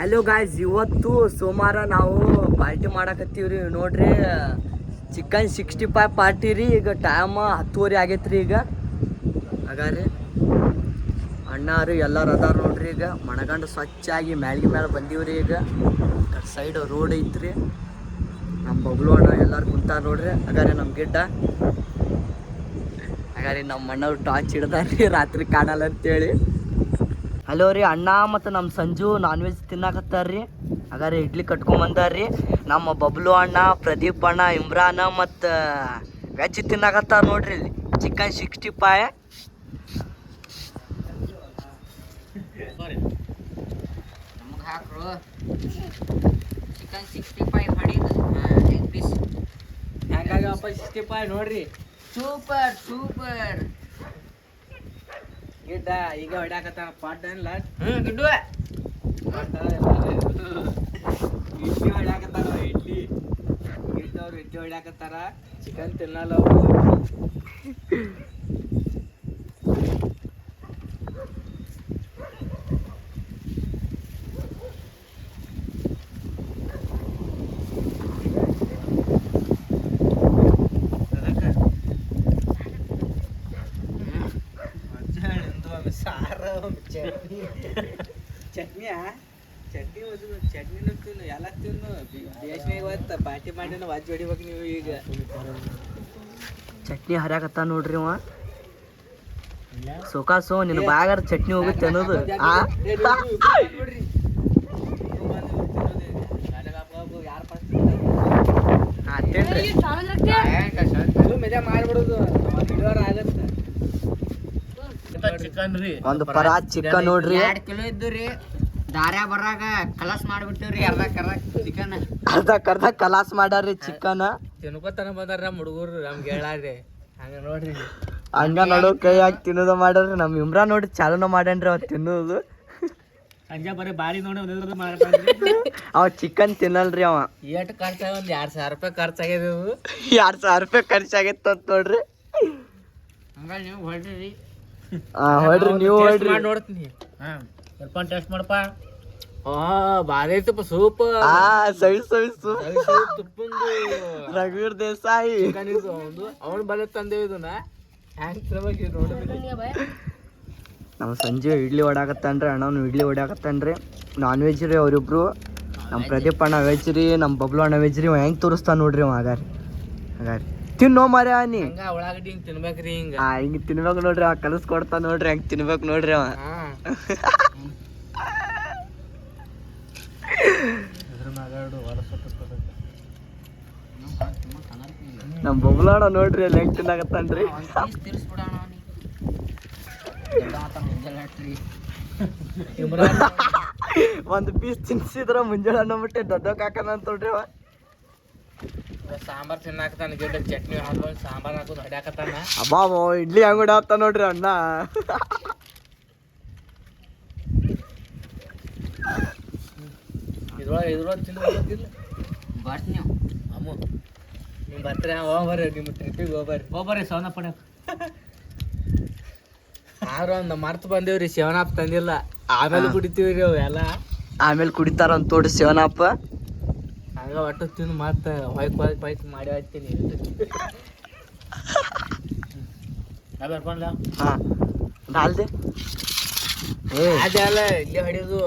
Hello guys ಇವತ್ತು ಸೋಮವಾರ ನಾವು ಪಾರ್ಟಿ ಮಾಡಕತ್ತೀವ್ರಿ. ನೋಡ್ರಿ ಚಿಕನ್ ಸಿಕ್ಸ್ಟಿ ಫೈವ್ ಪಾರ್ಟಿ ರೀ. ಈಗ ಟೈಮ್ ಹತ್ತುವರೆ ಆಗೈತ್ರಿ ಈಗ. ಹಾಗಾರಿ ಅಣ್ಣಾರು ಎಲ್ಲಾರು ಅದಾರ ನೋಡ್ರಿ ಈಗ. ಮಣಗಂಡು ಸ್ವಚ್ಛಾಗಿ ಮ್ಯಾಲ್ಗಿ ಮೇಲೆ ರೀ ಈಗ. ಸೈಡ್ ರೋಡ್ ಐತ್ರಿ. ನಮ್ಮ ಬಬ್ಲು ಅಣ್ಣ ಎಲ್ಲಾರು ಕುಂತಾರ ನೋಡ್ರಿ. ಹಾಗಾರೆ ನಮ್ಮ ಗಿಡ್ಡ ಹಾಗಾರಿ ನಮ್ಮ ಅಣ್ಣವ್ರು ಟಾರ್ಚ್ ಹಿಡ್ದಾರ್ರಿ. ರಾತ್ರಿ ಕಾಣಲ್ಲ ಅಂತೇಳಿ. ಹಲೋ ರೀ ಅಣ್ಣ ಮತ್ತು ನಮ್ಮ ಸಂಜು ನಾನ್ ವೆಜ್ ತಿನ್ನಾಕತ್ತಾರ್ರಿ. ಹಾಗಾದ್ರೆ ಇಡ್ಲಿ ಕಟ್ಕೊಂಬಂದಾರ್ರಿ ನಮ್ಮ ಬಬ್ಲು ಅಣ್ಣ ಪ್ರದೀಪ್ ಅಣ್ಣ ಇಮ್ರಾನ ಮತ್ತು ವೆಜ್ ತಿನ್ನಾಕತ್ತಾರ ನೋಡ್ರಿ ಇಲ್ಲಿ. ಚಿಕನ್ ಸಿಕ್ಸ್ಟಿ ಫೈ ನಮಗೆ ಹಾಕ್ರು. ಚಿಕನ್ ಸಿಕ್ಸ್ಟಿ ಫೈವ್ ಹೊಡಿದು ಎಗ್ ಪೀಸ್ ಸಿಕ್ಸ್ಟಿ ಫೈ ನೋಡ್ರಿ? ಸೂಪರ್ ಸೂಪರ್ ಗಿಡ್ಡ ಈಗ ಹೊಡ್ಯಾಕತ್ತಾನ ಪಾಟ್ ಹ್ಞೂ ಗಿಡ್ಡು ಇಡ್ಲಿ ಹೊಡ್ಯಾಕತ್ತಾರ ಇಡ್ಲಿ. ಗಿಡ್ಡ ಅವ್ರು ಇಡ್ಲಿ ಹೊಡ್ಯಾಕತ್ತಾರ. ಚಿಕನ್ ತಿನ್ನಲ್ಲ ಚಟ್ನಿ ಚಟ್ನಿಯ? ಚಟ್ನಿ ಒಂದು ಚಟ್ನಿನೂ ತಿನ್ನು ಎಲ್ಲ ತಿನ್ನು. ದೇಶನಾಗ ಇವತ್ತು ಪಾರ್ಟಿ ಮಾಡಿ ವಾಜ್ ಹೊಡಿಬೇಕು ನೀವು ಈಗ. ಚಟ್ನಿ ಹರ್ಯಾಕತ್ತ ನೋಡ್ರಿ ಅವ ಸೋಕಾಸು ನಿನ್ನ ಬಾಗಾರ ಚಟ್ನಿ ಹೋಗುತ್ತೆ ಅನ್ನೋದು. ಮಾಡ್ಬಿಡುದು. ಆಗತ್ತೆ. ಚಿಕನ್ ರೀ. ಒಂದು ಪರ ಚಿಕನ್ ನೋಡ್ರಿ. ಎರಡು ಕಿಲೋ ಇದ್ದು ರೀ. ದಾರ್ಯ ಬರಾಗ ಕಲಾಸ್ ಮಾಡ್ಬಿಟ್ಟಿವ್ರಿ ಅರ್ಧ ಕರ್ಧ ಚಿಕನ್. ಅರ್ಧ ಕರ್ದ ಕಲಾಸ್ ಮಾಡ್ಯಾರ್ರಿ ಚಿಕನ್. ತಿನ್ಕೋತನ ಬಂದಾರ ನಮ್ಮ ಹುಡುಗರು ನಮ್ಗೆ ಹೇಳಾರಿ ಹಂಗ ನೋಡ್ರಿ. ಹಂಗ ನೋಡು ಕೈ ಹಾಕಿ ತಿನ್ನೋದು ಮಾಡ್ಯಾರ್ರಿ. ನಮ್ ಇಮ್ರಾ ನೋಡಿ ಚಾಲನ ಮಾಡ್ಯಾನ್ರಿ ಅವ್ರು ತಿನ್ನೋದು. ಹಂಗೆ ಬರೀ ಬಾರಿ ನೋಡಿ ಒಂದ್ ಮಾಡ್ರಿ ಅವ ಚಿಕನ್ ತಿನ್ನಲ್ರಿ ಅವ. ಎಷ್ಟು ಖರ್ಚಾಗ ಒಂದ್ ಎರಡ್ ಸಾವಿರ ರೂಪಾಯಿ ಖರ್ಚಾಗ್ಯದ. ಎರಡ್ ಸಾವಿರ ರೂಪಾಯಿ ಖರ್ಚಾಗೈತೆ ಅಂತ ನೋಡ್ರಿ. ಹಂಗಾಗಿ ನೀವು ಹೊಡ್ರಿ ಆ ಹೊಡ್ರಿ ನೀವು Taste ಹೊಡ್ರಿ. ಮಾಡ್ ನೋಡ್ತೀನಿ. ಹಾ. ಸ್ವಲ್ಪ ಟೆಸ್ಟ್ ಮಾಡಪ್ಪ. ಐತಪ್ಪ ಸೂಪ್. ಆ ಸವಿ ಸವಿ ಸು ತುಪ್ಪಂದು. ರಘುವೀರ್ ದೇಸಾಯಿ. ಚಿಕನ್ ಇದು ಅವನು ಅವನು ಬಲೆ ತಂದೆ ಇದನ್ನ ಹ್ಯಾಂಗ್ ತಿನ್ಬೇಕು ನೋಡಿದ್ರಿ ನಮ್ಮ ಸಂಜೆ ಇಡ್ಲಿ ಓಡಾಕತ್ತನ್ರಿ ಅಣ್ಣವ್ನು ಇಡ್ಲಿ ಓಡಾಕತ್ತನ್ರಿ ನಾನ್ ವೆಜ್ ರೀ ಅವ್ರಿಬ್ರು. ನಮ್ಮ ಪ್ರದೀಪ್ ಅಣ್ಣ ವೆಜ್ ರೀ ನಮ್ಮ ಬಬ್ಲು ಅಣ್ಣ ವೆಜ್ ರೀ ಹೆಂಗ್ ತೋರಿಸ್ತಾನ ನೋಡ್ರಿ ಅವ ಹಾಗಾರಿ. ಹಾಗಾರಿ. ತಿನ್ನೋ ಮರ ನೀ ಹಂಗ ಉಳ್ಳಾಗಡ್ಡಿ ಹಿಂಗ್ ತಿನ್ಬೇಕ್ರಿ ಹಿಂಗ. ಆ ಹಿಂಗ್ ತಿನ್ಬೇಕು ನೋಡ್ರಿ ಆ ಕಲಸ್ ಕೊಡ್ತಾ ನೋಡ್ರಿ ಹಂಗ ತಿನ್ಬೇಕು ನೋಡ್ರಿ ಅವ. ನಮ್ ಬೊಬ್ಲಾಡ ನೋಡ್ರಿ ಅಲ್ಲಿ ಹೆಂಗ್ ತಿನ್ನಾಕತ್ತಾನ್ರಿ. ಒಂದು ಪೀಸ್ ತಿರ್ಸ್ಬಿಡೋಣ ಅವನಿಗೆ. ಇಮ್ರಾನ್ ಒಂದ್ ಪೀಸ್ ತಿನ್ಸಿದ್ರ ಮುಂಜಾನೆ ಅನ್ನೋಬಿಟ್ಟೆ ದೊಡ್ಡ ಕಾಕನ ಅಂತ ನೋಡ್ರಿ ಅವ. ಸಾಂಬಾರ್ ತಿನ್ನಾಕತ್ತಾನ ಗಿಡ ಚಟ್ನಿ ಹಾಕೊಂಡು ಸಾಂಬಾರ್ ಹಾಕೊಂಡು ಹೊಡ್ಯಾಕತ್ತಾನ. ಅಬ್ಬಾ ಅವ ಇಡ್ಲಿ ಹಂಗ ಹೊಡ್ಯಾತ್ತ ನೋಡ್ರಿ ಅಣ್ಣ. ಇದ್ರೊಳಗೆ ಇದ್ರೊಳಗೆ ತಿನ್ಬೇಕಿಲ್ಲ ಬರ್ತೀನಿ ನೀವು. ಅಮ್ಮ ನೀವು ಬರ್ತೀರ? ಹೋಗ್ಬರ್ರಿ ನಿಮ್ಮ ಟ್ರಿಪ್ಪಿಗೆ ಹೋಗ್ಬರ್ರಿ ಹೋಗ್ಬರ್ರಿ ಸವನಪ್ಪಣ ಆದ್ರ ಒಂದು ಮರ್ತು ಬಂದೇವ್ರಿ ಶಿವನಪ್ಪ ತಂದಿಲ್ಲ. ಆಮೇಲೆ ಕುಡಿತೀವಿ ಕುಡಿತೀವ್ರಿ ಅವೆಲ್ಲ ಎಲ್ಲ. ಆಮೇಲೆ ಕುಡಿತಾರ ಅಂತ ತೋಡ್ರಿ ಶಿವನಪ್ಪ. ಹಂಗ ಒಟ್ಟು ತಿಂದು ಮತ್ತೆ ಹೊಯ್ಕ್ ಹೊಯ್ಕ್ ಹೊಯ್ಕ್ ಮಾಡಿ ಹಾಕ್ತೀನಿ. ಬರ್ಕೊಂಡ್ಲ? ಹಾ. ನಾಲ್ದೆ ಏ ಅದೆಲ್ಲ ಇಲ್ಲೇ ಹೊಡಿಯೋದು.